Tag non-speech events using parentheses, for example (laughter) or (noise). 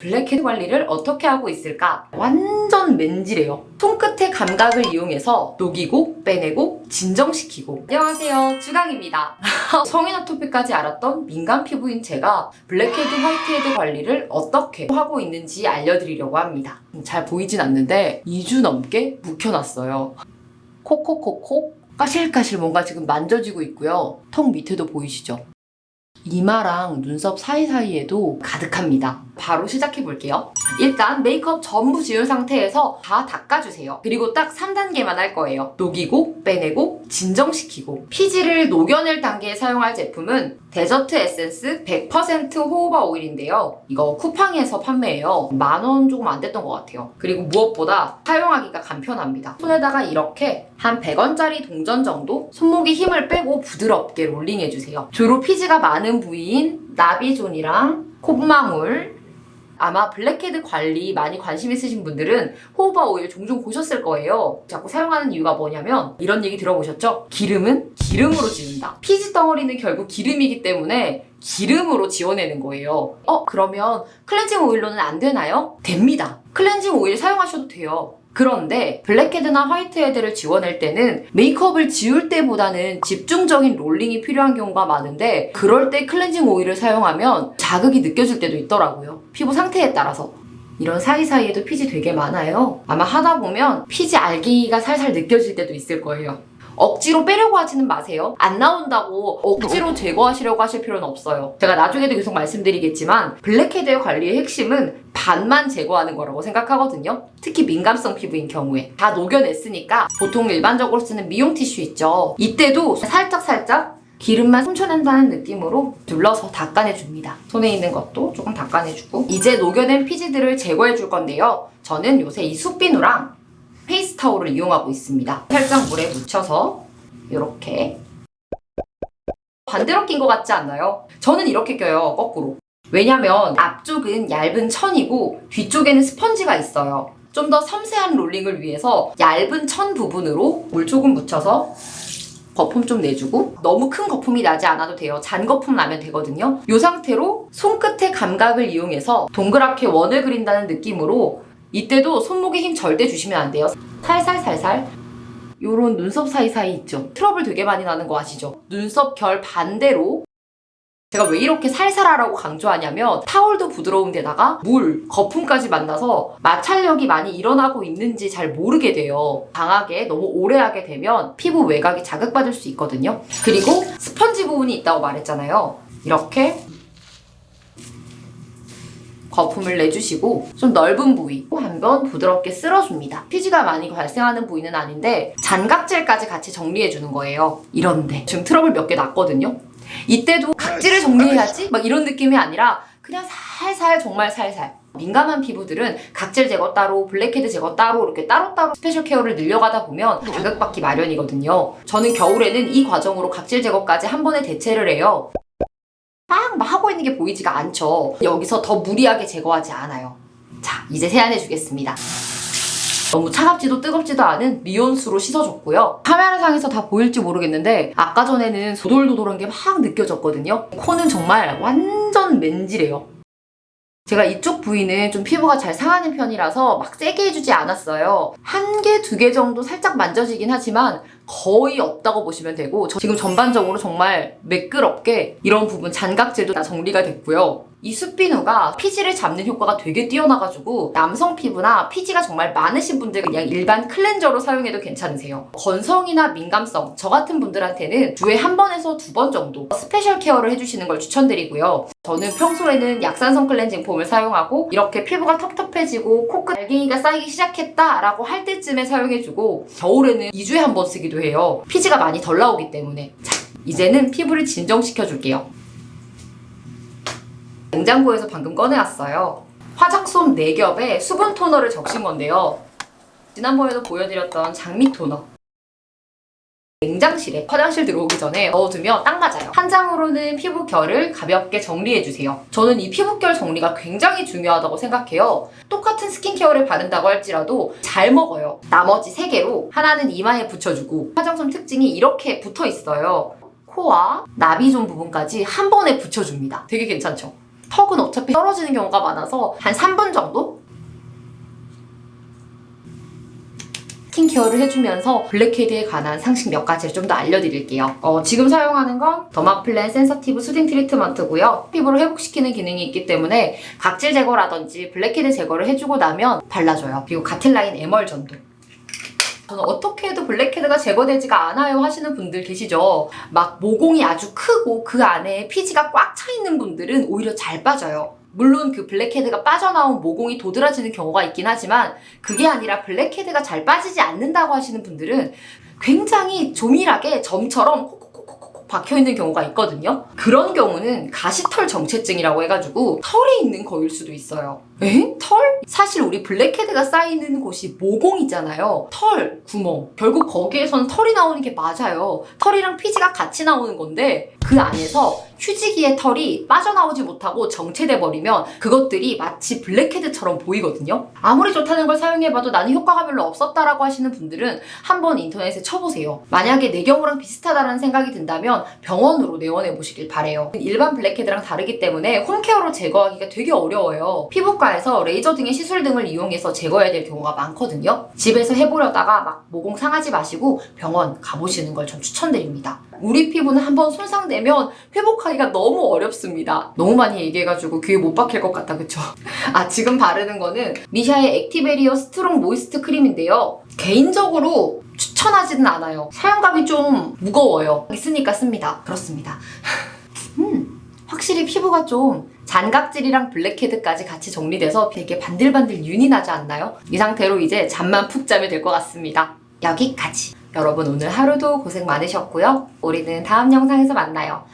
블랙헤드 관리를 어떻게 하고 있을까? 완전 맨지래요. 손끝의 감각을 이용해서 녹이고 빼내고 진정시키고 안녕하세요 주강입니다. (laughs) 성인 아토피까지 알았던 민감 피부인 제가 블랙헤드 화이트헤드 관리를 어떻게 하고 있는지 알려드리려고 합니다. 잘 보이진 않는데 2주 넘게 묵혀놨어요. 콕콕콕콕 까실까실 뭔가 지금 만져지고 있고요. 턱 밑에도 보이시죠? 이마랑 눈썹 사이사이에도 가득합니다. 바로 시작해 볼게요. 일단 메이크업 전부 지운 상태에서 다 닦아주세요. 그리고 딱 3단계만 할 거예요. 녹이고, 빼내고, 진정시키고. 피지를 녹여낼 단계에 사용할 제품은 데저트 에센스 100% 호호바 오일인데요. 이거 쿠팡에서 판매해요. 만 원 조금 안 됐던 것 같아요. 그리고 무엇보다 사용하기가 간편합니다. 손에다가 이렇게 한 100원짜리 동전 정도 손목에 힘을 빼고 부드럽게 롤링해주세요. 주로 피지가 많은 부위인 나비존이랑 콧망울, 아마 블랙헤드 관리 많이 관심 있으신 분들은 호호바 오일 종종 보셨을 거예요. 자꾸 사용하는 이유가 뭐냐면 이런 얘기 들어보셨죠? 기름은 기름으로 지운다. 피지 덩어리는 결국 기름이기 때문에 기름으로 지워내는 거예요. 어, 그러면 클렌징 오일로는 안 되나요? 됩니다. 클렌징 오일 사용하셔도 돼요. 그런데 블랙헤드나 화이트헤드를 지워낼 때는 메이크업을 지울 때보다는 집중적인 롤링이 필요한 경우가 많은데 그럴 때 클렌징 오일을 사용하면 자극이 느껴질 때도 있더라고요. 피부 상태에 따라서. 이런 사이사이에도 피지 되게 많아요. 아마 하다 보면 피지 알갱이가 살살 느껴질 때도 있을 거예요. 억지로 빼려고 하지는 마세요. 안 나온다고 억지로 제거하시려고 하실 필요는 없어요. 제가 나중에도 계속 말씀드리겠지만 블랙헤드의 관리의 핵심은 반만 제거하는 거라고 생각하거든요. 특히 민감성 피부인 경우에 다 녹여냈으니까 보통 일반적으로 쓰는 미용 티슈 있죠. 이때도 살짝 살짝 기름만 훔쳐낸다는 느낌으로 눌러서 닦아내줍니다. 손에 있는 것도 조금 닦아내주고 이제 녹여낸 피지들을 제거해 줄 건데요. 저는 요새 이 숯비누랑 페이스 타올을 이용하고 있습니다. 살짝 물에 묻혀서 이렇게 반대로 낀 것 같지 않나요? 저는 이렇게 껴요, 거꾸로. 왜냐면 앞쪽은 얇은 천이고 뒤쪽에는 스펀지가 있어요. 좀 더 섬세한 롤링을 위해서 얇은 천 부분으로 물 조금 묻혀서 거품 좀 내주고 너무 큰 거품이 나지 않아도 돼요. 잔 거품 나면 되거든요. 이 상태로 손끝의 감각을 이용해서 동그랗게 원을 그린다는 느낌으로 이때도 손목에 힘 절대 주시면 안 돼요. 살살살살 요런 눈썹 사이사이 있죠. 트러블 되게 많이 나는 거 아시죠? 눈썹 결 반대로 제가 왜 이렇게 살살하라고 강조하냐면 타월도 부드러운 데다가 물, 거품까지 만나서 마찰력이 많이 일어나고 있는지 잘 모르게 돼요. 강하게 너무 오래 하게 되면 피부 외곽이 자극받을 수 있거든요. 그리고 스펀지 부분이 있다고 말했잖아요. 이렇게 거품을 내주시고 좀 넓은 부위 한번 부드럽게 쓸어줍니다. 피지가 많이 발생하는 부위는 아닌데 잔각질까지 같이 정리해주는 거예요. 이런데 지금 트러블 몇 개 났거든요. 이때도 각질을 정리해야지 막 이런 느낌이 아니라 그냥 살살 정말 살살 민감한 피부들은 각질 제거 따로 블랙헤드 제거 따로 이렇게 따로따로 스페셜 케어를 늘려가다 보면 자극받기 마련이거든요. 저는 겨울에는 이 과정으로 각질 제거까지 한 번에 대체를 해요. 막, 막 하고 있는 게 보이지가 않죠. 여기서 더 무리하게 제거하지 않아요. 자, 이제 세안해 주겠습니다. 너무 차갑지도 뜨겁지도 않은 미온수로 씻어줬고요. 카메라상에서 다 보일지 모르겠는데 아까 전에는 도돌도돌한 게 막 느껴졌거든요. 코는 정말 완전 맨지래요. 제가 이쪽 부위는 좀 피부가 잘 상하는 편이라서 막 세게 해주지 않았어요. 한 개, 두 개 정도 살짝 만져지긴 하지만 거의 없다고 보시면 되고 저 지금 전반적으로 정말 매끄럽게 이런 부분 잔각질도 다 정리가 됐고요. 이 숯비누가 피지를 잡는 효과가 되게 뛰어나가지고 남성 피부나 피지가 정말 많으신 분들 그냥 일반 클렌저로 사용해도 괜찮으세요. 건성이나 민감성 저 같은 분들한테는 주에 한 번에서 두 번 정도 스페셜 케어를 해주시는 걸 추천드리고요. 저는 평소에는 약산성 클렌징 폼을 사용하고 이렇게 피부가 텁텁해지고 코끝 알갱이가 쌓이기 시작했다라고 할 때쯤에 사용해주고 겨울에는 2주에 한 번 쓰기도 해요. 피지가 많이 덜 나오기 때문에 자 이제는 피부를 진정시켜 줄게요. 냉장고에서 방금 꺼내왔어요. 화장솜 4겹에 수분 토너를 적신 건데요. 지난번에도 보여드렸던 장미 토너. 냉장실에 화장실 들어오기 전에 넣어두면 딱 맞아요. 한 장으로는 피부 결을 가볍게 정리해주세요. 저는 이 피부 결 정리가 굉장히 중요하다고 생각해요. 똑같은 스킨케어를 바른다고 할지라도 잘 먹어요. 나머지 3개로 하나는 이마에 붙여주고 화장솜 특징이 이렇게 붙어 있어요. 코와 나비존 부분까지 한 번에 붙여줍니다. 되게 괜찮죠? 턱은 어차피 떨어지는 경우가 많아서 한 3분 정도? 스킨 케어를 해주면서 블랙헤드에 관한 상식 몇 가지를 좀 더 알려드릴게요. 어, 지금 사용하는 건 더마플랜 센서티브 수딩 트리트먼트고요. 피부를 회복시키는 기능이 있기 때문에 각질 제거라든지 블랙헤드 제거를 해주고 나면 발라줘요. 그리고 같은 라인 에멀전도. 저는 어떻게 해도 블랙헤드가 제거되지가 않아요 하시는 분들 계시죠? 막 모공이 아주 크고 그 안에 피지가 꽉 차 있는 분들은 오히려 잘 빠져요. 물론 그 블랙헤드가 빠져나온 모공이 도드라지는 경우가 있긴 하지만 그게 아니라 블랙헤드가 잘 빠지지 않는다고 하시는 분들은 굉장히 조밀하게 점처럼 콕콕콕콕콕 박혀있는 경우가 있거든요. 그런 경우는 가시털 정체증이라고 해가지고 털에 있는 거일 수도 있어요. 에? 털? 사실 우리 블랙헤드가 쌓이는 곳이 모공이잖아요. 털, 구멍. 결국 거기에서는 털이 나오는 게 맞아요. 털이랑 피지가 같이 나오는 건데 그 안에서 휴지기의 털이 빠져나오지 못하고 정체돼 버리면 그것들이 마치 블랙헤드처럼 보이거든요. 아무리 좋다는 걸 사용해봐도 나는 효과가 별로 없었다라고 하시는 분들은 한번 인터넷에 쳐보세요. 만약에 내 경우랑 비슷하다는 생각이 든다면 병원으로 내원해 보시길 바래요. 일반 블랙헤드랑 다르기 때문에 홈케어로 제거하기가 되게 어려워요. 피부과에서 레이저 등의 시술 등을 이용해서 제거해야 될 경우가 많거든요. 집에서 해보려다가 막 모공 상하지 마시고 병원 가보시는 걸 전 추천드립니다. 우리 피부는 한번 손상되면 회복하기가 너무 어렵습니다. 너무 많이 얘기해가지고 귀에 못 박힐 것 같다, 그쵸? (laughs) 아, 지금 바르는 거는 미샤의 액티베리어 스트롱 모이스트 크림인데요. 개인적으로 추천하지는 않아요. 사용감이 좀 무거워요. 있으니까 씁니다. 그렇습니다. (laughs) 음, 확실히 피부가 좀 잔각질이랑 블랙헤드까지 같이 정리돼서 되게 반들반들 윤이 나지 않나요? 이 상태로 이제 잠만 푹 자면 될 것 같습니다. 여기까지. 여러분 오늘 하루도 고생 많으셨고요. 우리는 다음 영상에서 만나요.